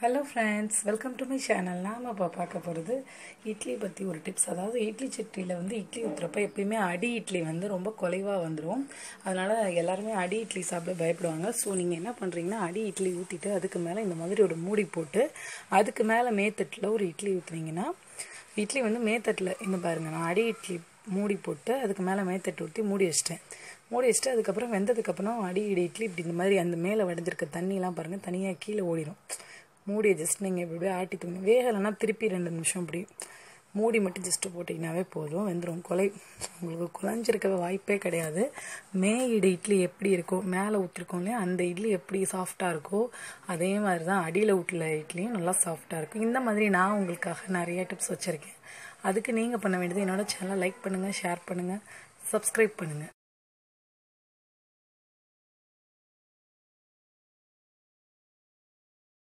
Hello friends welcome to my channel நாம் இப்போ பார்க்க போகிறது இட்லி பற்றி ஒரு டிப்ஸ் அதாவது இட்லி சட்டியில் வந்து இட்லி ஊற்றுறப்ப எப்பயுமே அடி இட்லி வந்து ரொம்ப குலைவாக வந்துடும் அதனால் எல்லாருமே அடி இட்லி சாப்பிட பயப்படுவாங்க. ஸோ நீங்கள் என்ன பண்ணுறீங்கன்னா அடி இட்லி ஊற்றிட்டு அதுக்கு மேலே இந்த மாதிரி ஒரு மூடி போட்டு அதுக்கு மேலே மேத்தட்டில் ஒரு இட்லி ஊற்றுனீங்கன்னா இட்லி வந்து மேத்தட்டில் இந்த பாருங்கள் நான் அடி இட்லி மூடி போட்டு அதுக்கு மேலே மேத்தட்டு ஊற்றி மூடி வச்சிட்டேன். மூடி வச்சுட்டு அதுக்கப்புறம் வெந்ததுக்கப்புறம் அடி இடி இட்லி இப்படி இந்த மாதிரி அந்த மேலே வடிஞ்சிருக்க தண்ணியெலாம் பாருங்கள் தனியாக கீழே ஓடிடும் மூடியை ஜஸ்ட் நீங்கள் இப்படி இப்படியே ஆட்டி தூங்க வேகலைன்னா திருப்பி ரெண்டு நிமிஷம் இப்படி மூடி மட்டும் ஜஸ்ட்டு போட்டிங்கனாவே போதும். வெந்துடும் கொலை உங்களுக்கு குழஞ்சிருக்க வாய்ப்பே கிடையாது. மே இட்லி எப்படி இருக்கோ மேலே ஊற்றிருக்கோம் இல்லையா? அந்த இட்லி எப்படி சாஃப்டாக இருக்கோ அதே மாதிரி தான் அடியில் ஊட்டில் இட்லியும் நல்லா சாஃப்டாக இருக்கும். இந்த மாதிரி நான் உங்களுக்காக நிறைய டிப்ஸ் வச்சுருக்கேன். அதுக்கு நீங்கள் பண்ண வேண்டியது என்னோட சேனலை லைக் பண்ணுங்கள் ஷேர் பண்ணுங்கள் சப்ஸ்கிரைப் பண்ணுங்கள்